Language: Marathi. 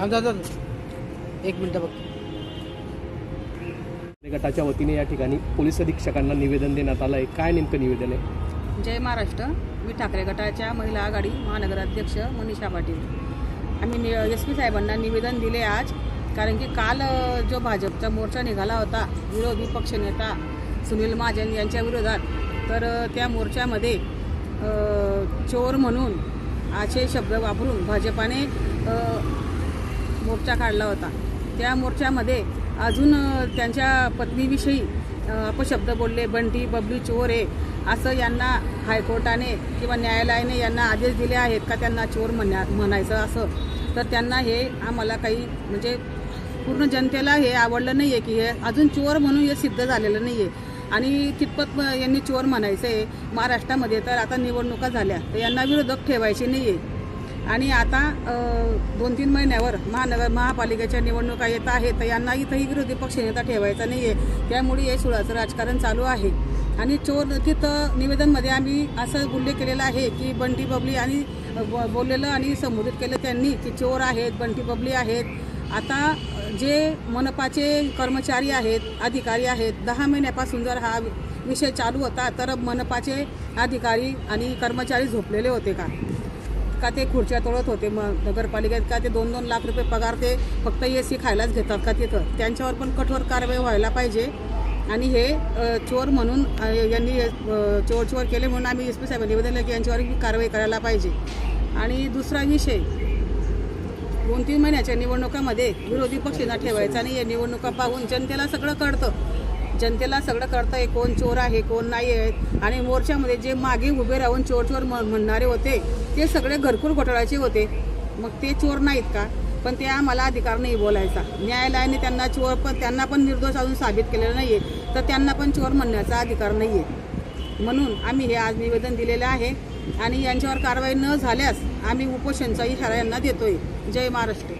थांब. एक मिनटं बघ. गटाच्या वतीने या ठिकाणी पोलीस अधीक्षकांना निवेदन देण्यात आलं आहे काय नेमकं निवेदन आहे? जय महाराष्ट्र. मी ठाकरे गटाच्या महिला आघाडी महानगराध्यक्ष मनीषा पाटील. आम्ही एस पी साहेबांना निवेदन दिले आज कारण की काल जो भाजपचा मोर्चा निघाला होता विरोधी पक्षनेता सुनील महाजन यांच्या विरोधात तर त्या मोर्चामध्ये चोर म्हणून असे शब्द वापरून भाजपाने मोर्चा काढला होता. त्या मोर्चामध्ये अजून त्यांच्या पत्नीविषयी अपशब्द बोलले बंटी बबली चोर आहे असं यांना हायकोर्टाने किंवा न्यायालयाने यांना आदेश दिले आहेत का त्यांना चोर म्हणण्या म्हणायचं असं. तर त्यांना हे आम्हाला काही म्हणजे पूर्ण जनतेला हे आवडलं नाही आहे की हे अजून चोर म्हणून हे सिद्ध झालेलं नाही आहे आणि कितपत यांनी चोर म्हणायचं आहे महाराष्ट्रामध्ये तर आता निवडणुका झाल्या तर यांना विरोधक ठेवायचे नाही आहे आणि आता दोन तीन महिन्यावर महानगर महापालिकेच्या निवडणुका येत आहेत तर यांना इथंही विरोधी पक्षनेता ठेवायचा नाही आहे त्यामुळे हे सुळाचं राजकारण चालू आहे. आणि चोर तिथं निवेदनमध्ये आम्ही असं उल्लेख केलेला आहे की बंटी बबली आणि बोललेलं आणि संबोधित केलं त्यांनी की चोर आहेत बंटी बबली आहेत. आता जे मनपाचे कर्मचारी आहेत अधिकारी आहेत दहा महिन्यापासून जर हा विषय चालू होता तर मनपाचे अधिकारी आणि कर्मचारी झोपलेले होते का? का ते खुर्च्या तोडत होते? मग नगरपालिकेत का ते दोन दोन लाख रुपये पगार ते फक्त ए सी खायलाच घेतात का तिथं? त्यांच्यावर पण कठोर कारवाई व्हायला पाहिजे. आणि हे चोर म्हणून यांनी चोर चोर केले म्हणून आम्ही एस पी साहेब निवेदन की यांच्यावर कारवाई करायला पाहिजे. आणि दुसरा विषय दोन तीन महिन्याच्या निवडणुकामध्ये विरोधी पक्षांना ठेवायचा आणि या निवडणुका पाहून जनतेला सगळं कळतं. जनतेला सगळं कळतं आहे कोण चोर आहे कोण नाही आहेत आणि मोर्चामध्ये जे मागे उभे राहून चोर चोर म्हणणारे होते ते सगळे घरकुल घोटाळ्याचे होते. मग ते चोर नाहीत का? पण ते आम्हाला अधिकार नाही बोलायचा. न्यायालयाने त्यांना चोर पण त्यांना पण निर्दोष अजून साबित केलेलं नाही आहे तर त्यांना पण चोर म्हणण्याचा अधिकार नाही आहे म्हणून आम्ही हे आज निवेदन दिलेलं आहे आणि यांच्यावर कारवाई न झाल्यास आम्ही उपोषणचा इशारा यांना देतोय. जय महाराष्ट्र.